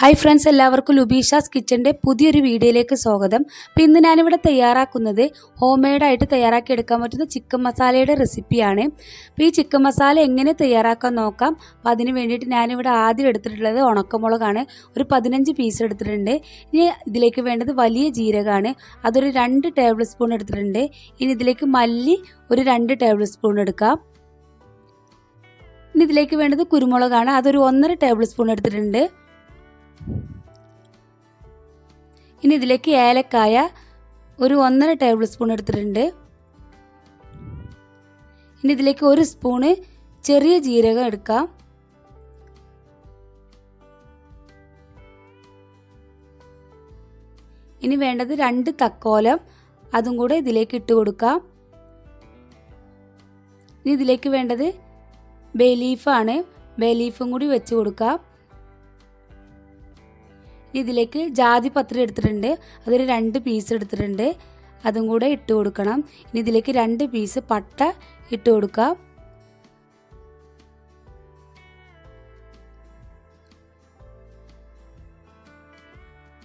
Hi friends എല്ലാവർക്കും ലുബീഷാസ് കിച്ചന്റെ പുതിയൊരു വീഡിയോയിലേക്ക് സ്വാഗതം. അപ്പോൾ ഇന്ന് ഞാനിവിടെ തയ്യാറാക്കുന്നത് ഹോം മെയ്ഡായിട്ട് തയ്യാറാക്കി എടുക്കാൻ പറ്റുന്ന ചിക്കൻ മസാലയുടെ റെസിപ്പിയാണ് അപ്പോൾ ഈ ചിക്കൻ മസാല എങ്ങനെ തയ്യാറാക്കാൻ നോക്കാം? അപ്പോൾ അതിന് വേണ്ടിയിട്ട് ഞാനിവിടെ ആദ്യം എടുത്തിട്ടുള്ളത് ഉണക്കമുളകാണ്. ഒരു പതിനഞ്ച് പീസ് എടുത്തിട്ടുണ്ട്. ഇനി ഇതിലേക്ക് വേണ്ടത് വലിയ ജീരകമാണ്. അതൊരു രണ്ട് ടേബിൾ സ്പൂൺ എടുത്തിട്ടുണ്ട്. ഇനി ഇതിലേക്ക് മല്ലി ഒരു രണ്ട് ടേബിൾ സ്പൂൺ എടുക്കാം. ഇനി ഇതിലേക്ക് വേണ്ടത് കുരുമുളകാണ്. അതൊരു ഒന്നര ടേബിൾ സ്പൂൺ എടുത്തിട്ടുണ്ട്. ഇനി ഇതിലേക്ക് ഏലക്കായ ഒരു ഒന്നര ടേബിൾ സ്പൂൺ എടുത്തിട്ടുണ്ട്. ഇനി ഇതിലേക്ക് ഒരു സ്പൂണ് ചെറിയ ജീരകം എടുക്കാം. ഇനി വേണ്ടത് രണ്ട് തക്കോലം അതും കൂടെ ഇതിലേക്ക് ഇട്ട് കൊടുക്കാം. ഇനി ഇതിലേക്ക് വേണ്ടത് ബേ ലീഫാണ്. ബേ ലീഫും കൂടി വെച്ച് കൊടുക്കാം. ഇതിലേക്ക് ജാതി പത്രി എടുത്തിട്ടുണ്ട്. അതൊരു രണ്ട് പീസ് എടുത്തിട്ടുണ്ട്. അതും കൂടെ ഇട്ട് കൊടുക്കണം. ഇനി ഇതിലേക്ക് രണ്ട് പീസ് പട്ട ഇട്ട് കൊടുക്കാം.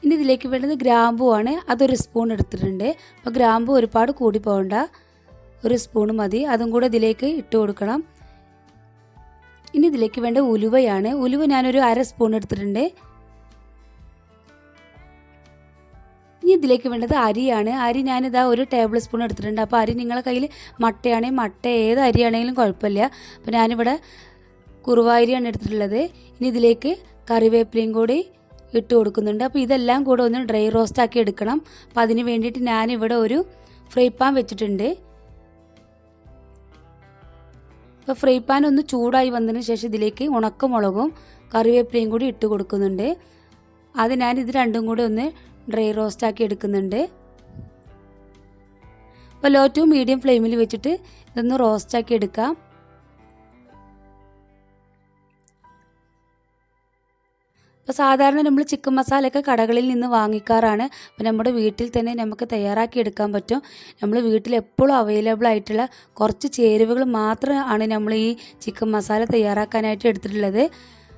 ഇനി ഇതിലേക്ക് വേണ്ടത് ഗ്രാമ്പു ആണ്. അതൊരു സ്പൂൺ എടുത്തിട്ടുണ്ട്. അപ്പോൾ ഗ്രാമ്പു ഒരുപാട് കൂടി പോകണ്ട. ഒരു സ്പൂൺ മതി. അതും കൂടെ ഇതിലേക്ക് ഇട്ട് കൊടുക്കണം. ഇനി ഇതിലേക്ക് വേണ്ട ഉലുവയാണ്. ഉലുവ ഞാനൊരു അര സ്പൂൺ എടുത്തിട്ടുണ്ട്. ഇനി ഇതിലേക്ക് വേണ്ടത് അരിയാണ്. അരി ഞാനിതാ ഒരു ടേബിൾ സ്പൂൺ എടുത്തിട്ടുണ്ട്. അപ്പോൾ അരി നിങ്ങളെ കയ്യിൽ മട്ടയാണെങ്കിൽ മട്ട ഏത് അരിയാണെങ്കിലും കുഴപ്പമില്ല. അപ്പോൾ ഞാനിവിടെ കുറുവാരിയാണ് എടുത്തിട്ടുള്ളത്. ഇനി ഇതിലേക്ക് കറിവേപ്പിലയും കൂടി ഇട്ട് കൊടുക്കുന്നുണ്ട്. അപ്പോൾ ഇതെല്ലാം കൂടെ ഒന്ന് ഡ്രൈ റോസ്റ്റ് ആക്കി എടുക്കണം. അപ്പോൾ അതിന് വേണ്ടിയിട്ട് ഞാനിവിടെ ഒരു ഫ്രൈ പാൻ വെച്ചിട്ടുണ്ട്. അപ്പോൾ ഫ്രൈ പാൻ ഒന്ന് ചൂടായി വന്നതിന് ശേഷം ഇതിലേക്ക് ഉണക്കമുളകും കറിവേപ്പിലയും കൂടി ഇട്ട് കൊടുക്കുന്നുണ്ട്. അത് ഞാൻ ഇത് രണ്ടും കൂടി ഒന്ന് ഡ്രൈ റോസ്റ്റ് ആക്കി എടുക്കുന്നുണ്ട്. അപ്പോൾ ലോ ടു മീഡിയം ഫ്ലെയിമിൽ വെച്ചിട്ട് ഇതൊന്ന് റോസ്റ്റ് ആക്കി എടുക്കാം. അപ്പോൾ സാധാരണ നമ്മൾ ചിക്കൻ മസാലയൊക്കെ കടകളിൽ നിന്ന് വാങ്ങിക്കാറാണ്. അപ്പോൾ നമ്മുടെ വീട്ടിൽ തന്നെ നമുക്ക് തയ്യാറാക്കി എടുക്കാൻ പറ്റും. നമ്മൾ വീട്ടിൽ എപ്പോഴും അവൈലബിൾ ആയിട്ടുള്ള കുറച്ച് ചേരുവകൾ മാത്രമാണ് നമ്മൾ ഈ ചിക്കൻ മസാല തയ്യാറാക്കാനായിട്ട് എടുത്തിട്ടുള്ളത്.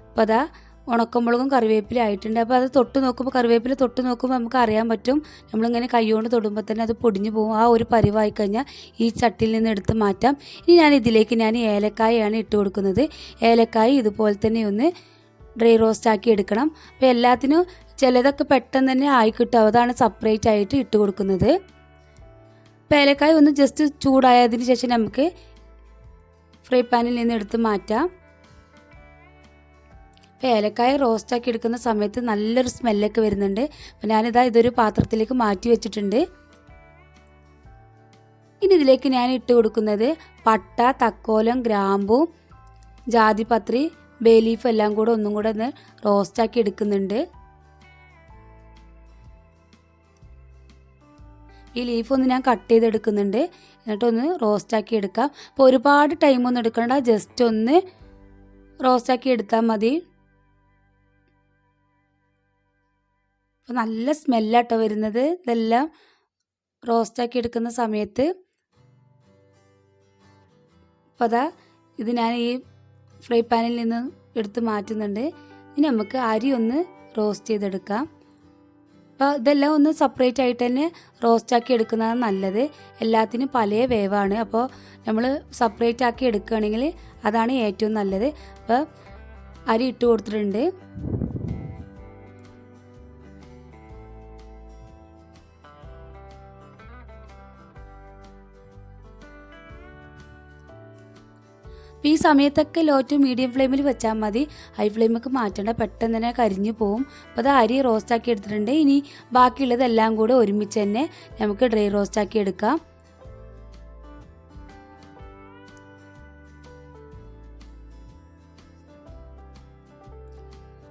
അപ്പോൾ അതാ ഉണക്കമുളകും കറിവേപ്പില ആയിട്ടുണ്ട്. അപ്പോൾ അത് തൊട്ട് നോക്കുമ്പോൾ കറിവേപ്പില തൊട്ട് നോക്കുമ്പോൾ നമുക്ക് അറിയാൻ പറ്റും. നമ്മളിങ്ങനെ കൈകൊണ്ട് തൊടുമ്പോൾ തന്നെ അത് പൊടിഞ്ഞു പോകും. ആ ഒരു പരിവായി കഴിഞ്ഞാൽ ഈ ചട്ടിയിൽ നിന്ന് എടുത്ത് മാറ്റാം. ഇനി ഞാൻ ഇതിലേക്ക് ഞാൻ ഏലക്കായാണ് ഇട്ട് കൊടുക്കുന്നത്. ഏലക്കായ ഇതുപോലെ തന്നെ ഒന്ന് ഡ്രൈ റോസ്റ്റ് ആക്കി എടുക്കണം. അപ്പോൾ എല്ലാത്തിനും ചിലതൊക്കെ പെട്ടെന്ന് തന്നെ ആയി കിട്ടും. അതാണ് സെപ്പറേറ്റ് ആയിട്ട് ഇട്ട് കൊടുക്കുന്നത്. അപ്പോൾ ഏലക്കായ ഒന്ന് ജസ്റ്റ് ചൂടായതിന് ശേഷം നമുക്ക് ഫ്രൈ പാനിൽ നിന്ന് എടുത്ത് മാറ്റാം. അപ്പോൾ ഏലക്കായ റോസ്റ്റാക്കി എടുക്കുന്ന സമയത്ത് നല്ലൊരു സ്മെല്ലൊക്കെ വരുന്നുണ്ട്. അപ്പോൾ ഞാനിതാ ഇതൊരു പാത്രത്തിലേക്ക് മാറ്റി വെച്ചിട്ടുണ്ട്. ഇനി ഇതിലേക്ക് ഞാൻ ഇട്ട് കൊടുക്കുന്നത് പട്ട തക്കോലം ഗ്രാമ്പു ജാതിപത്രി ബേ ലീഫ് എല്ലാം കൂടെ ഒന്നും കൂടെ ഒന്ന് റോസ്റ്റാക്കി എടുക്കുന്നുണ്ട്. ഈ ലീഫ് ഒന്ന് ഞാൻ കട്ട് ചെയ്തെടുക്കുന്നുണ്ട്. എന്നിട്ടൊന്ന് റോസ്റ്റാക്കി എടുക്കാം. അപ്പോൾ ഒരുപാട് ടൈമൊന്നും എടുക്കണ്ട. ജസ്റ്റ് ഒന്ന് റോസ്റ്റാക്കി എടുത്താൽ മതി. അപ്പോൾ നല്ല സ്മെല്ലാട്ടോ വരുന്നത്. ഇതെല്ലാം റോസ്റ്റാക്കി എടുക്കുന്ന സമയത്ത്. അപ്പോൾ അതാ ഇത് ഞാൻ ഈ ഫ്രൈ പാനിൽ നിന്ന് എടുത്ത് മാറ്റുന്നുണ്ട്. ഇനി നമുക്ക് അരി ഒന്ന് റോസ്റ്റ് ചെയ്തെടുക്കാം. അപ്പോൾ ഇതെല്ലാം ഒന്ന് സെപ്പറേറ്റ് ആയിട്ട് തന്നെ റോസ്റ്റാക്കി എടുക്കുന്നതാണ് നല്ലത്. എല്ലാത്തിനും പല വേവാണ്. അപ്പോൾ നമ്മൾ സെപ്പറേറ്റ് ആക്കി എടുക്കുകയാണെങ്കിൽ അതാണ് ഏറ്റവും നല്ലത്. അപ്പോൾ അരി ഇട്ട് കൊടുത്തിട്ടുണ്ട്. അപ്പോൾ ഈ സമയത്തൊക്കെ ലോ മീഡിയം ഫ്ലെയിമിൽ വെച്ചാൽ മതി. ഹൈ ഫ്ലെയിമൊക്കെ മാറ്റേണ്ട പെട്ടെന്ന് തന്നെ കരിഞ്ഞു പോകും അപ്പോൾ അത് അരി റോസ്റ്റാക്കി എടുത്തിട്ടുണ്ട്. ഇനി ബാക്കിയുള്ളതെല്ലാം കൂടെ ഒരുമിച്ച് തന്നെ നമുക്ക് ഡ്രൈ റോസ്റ്റാക്കി എടുക്കാം.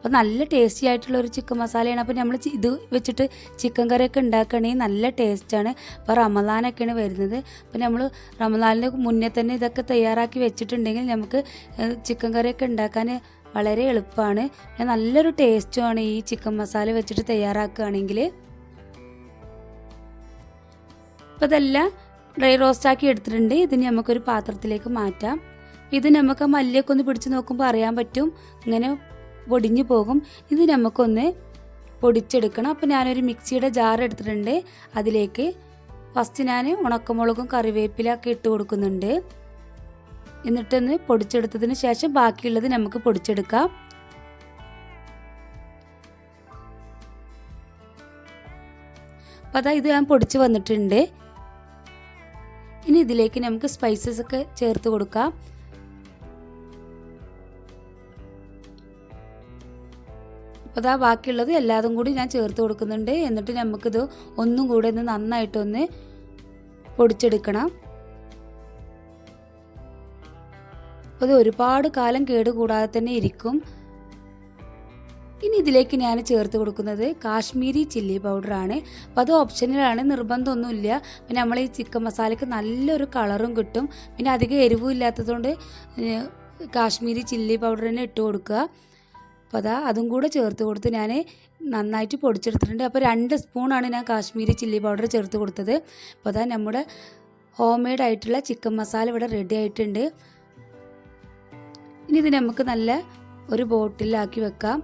അപ്പോൾ നല്ല ടേസ്റ്റി ആയിട്ടുള്ള ഒരു ചിക്കൻ മസാലയാണ് അപ്പോൾ നമ്മൾ ഇത് വെച്ചിട്ട് ചിക്കൻ കറിയൊക്കെ ഉണ്ടാക്കുകയാണെങ്കിൽ നല്ല ടേസ്റ്റാണ് അപ്പോൾ റമദാനൊക്കെയാണ് വരുന്നത്. അപ്പോൾ നമ്മൾ റമദാനിന് മുന്നേ തന്നെ ഇതൊക്കെ തയ്യാറാക്കി വെച്ചിട്ടുണ്ടെങ്കിൽ നമുക്ക് ചിക്കൻ കറിയൊക്കെ ഉണ്ടാക്കാൻ വളരെ എളുപ്പമാണ്. നല്ലൊരു ടേസ്റ്റുമാണ് ഈ ചിക്കൻ മസാല വെച്ചിട്ട് തയ്യാറാക്കുകയാണെങ്കിൽ. അപ്പോൾ ഇതെല്ലാം ഡ്രൈ റോസ്റ്റാക്കി എടുത്തിട്ടുണ്ട്. ഇതിന് നമുക്കൊരു പാത്രത്തിലേക്ക് മാറ്റാം. ഇത് നമുക്ക് മല്ലിയൊക്കെ ഒന്ന് പിടിച്ച് നോക്കുമ്പോൾ അറിയാൻ പറ്റും. ഇങ്ങനെ പൊടിഞ്ഞു പോകും. ഇത് നമുക്കൊന്ന് പൊടിച്ചെടുക്കണം. അപ്പോൾ ഞാനൊരു മിക്സിയുടെ ജാർ എടുത്തിട്ടുണ്ട്. അതിലേക്ക് ഫസ്റ്റ് ഞാൻ ഉണക്കമുളകും കറിവേപ്പിലൊക്കെ ഇട്ട് കൊടുക്കുന്നുണ്ട്. എന്നിട്ടൊന്ന് പൊടിച്ചെടുത്തതിന് ശേഷം ബാക്കിയുള്ളത് നമുക്ക് പൊടിച്ചെടുക്കാം. അപ്പം അതാ ഇത് ഞാൻ പൊടിച്ച് വന്നിട്ടുണ്ട്. ഇനി ഇതിലേക്ക് നമുക്ക് സ്പൈസസ് ഒക്കെ ചേർത്ത് കൊടുക്കാം. അപ്പോൾ അതാ ബാക്കിയുള്ളത് എല്ലാതും കൂടി ഞാൻ ചേർത്ത് കൊടുക്കുന്നുണ്ട്. എന്നിട്ട് നമുക്കിത് ഒന്നും കൂടെ ഒന്ന് നന്നായിട്ടൊന്ന് പൊടിച്ചെടുക്കണം. അത് ഒരുപാട് കാലം കേടുകൂടാതെ തന്നെ ഇരിക്കും. ഇനി ഇതിലേക്ക് ഞാൻ ചേർത്ത് കൊടുക്കുന്നത് കാശ്മീരി ചില്ലി പൗഡറാണ്. അപ്പോൾ അത് ഓപ്ഷനിലാണ് നിർബന്ധമൊന്നുമില്ല. പിന്നെ നമ്മൾ ഈ ചിക്കൻ മസാലയ്ക്ക് നല്ലൊരു കളറും കിട്ടും. പിന്നെ അധികം എരിവും ഇല്ലാത്തതുകൊണ്ട് കാശ്മീരി ചില്ലി പൗഡർ തന്നെ ഇട്ട് കൊടുക്കുക. അപ്പോൾ അതാ അതും കൂടെ ചേർത്ത് കൊടുത്ത് ഞാൻ നന്നായിട്ട് പൊടിച്ചെടുത്തിട്ടുണ്ട്. അപ്പോൾ രണ്ട് സ്പൂണാണ് ഞാൻ കാശ്മീരി ചില്ലി പൗഡർ ചേർത്ത് കൊടുത്തത്. അപ്പോൾ അതാ നമ്മുടെ ഹോം മെയ്ഡ് ആയിട്ടുള്ള ചിക്കൻ മസാല ഇവിടെ റെഡി ആയിട്ടുണ്ട്. ഇനി ഇത് നമുക്ക് നല്ല ഒരു ബോട്ടിലാക്കി വെക്കാം.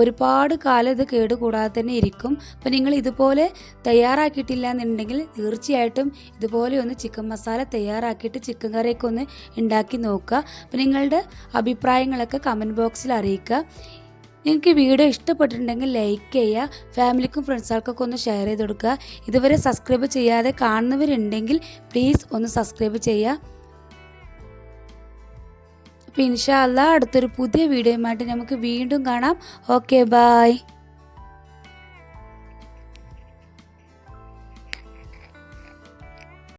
ഒരുപാട് കാലം ഇത് കേടുകൂടാതെ തന്നെ ഇരിക്കും. അപ്പം നിങ്ങൾ ഇതുപോലെ തയ്യാറാക്കിയിട്ടില്ല എന്നുണ്ടെങ്കിൽ തീർച്ചയായിട്ടും ഇതുപോലെ ഒന്ന് ചിക്കൻ മസാല തയ്യാറാക്കിയിട്ട് ചിക്കൻ കറിയൊക്കെ ഒന്ന് ഉണ്ടാക്കി നോക്കുക. അപ്പം നിങ്ങളുടെ അഭിപ്രായങ്ങളൊക്കെ കമന്റ് ബോക്സിൽ അറിയിക്കുക. നിങ്ങൾക്ക് ഈ വീഡിയോ ഇഷ്ടപ്പെട്ടിട്ടുണ്ടെങ്കിൽ ലൈക്ക് ചെയ്യുക ഫാമിലിക്കും ഫ്രണ്ട്സുകൾക്കൊക്കെ ഒന്ന് ഷെയർ ചെയ്ത് കൊടുക്കുക. ഇതുവരെ സബ്സ്ക്രൈബ് ചെയ്യാതെ കാണുന്നവരുണ്ടെങ്കിൽ പ്ലീസ് ഒന്ന് സബ്സ്ക്രൈബ് ചെയ്യുക. അപ്പോൾ ഇൻഷാ അല്ലാ അടുത്തൊരു പുതിയ വീഡിയോയുമായിട്ട് നമുക്ക് വീണ്ടും കാണാം. Okay bye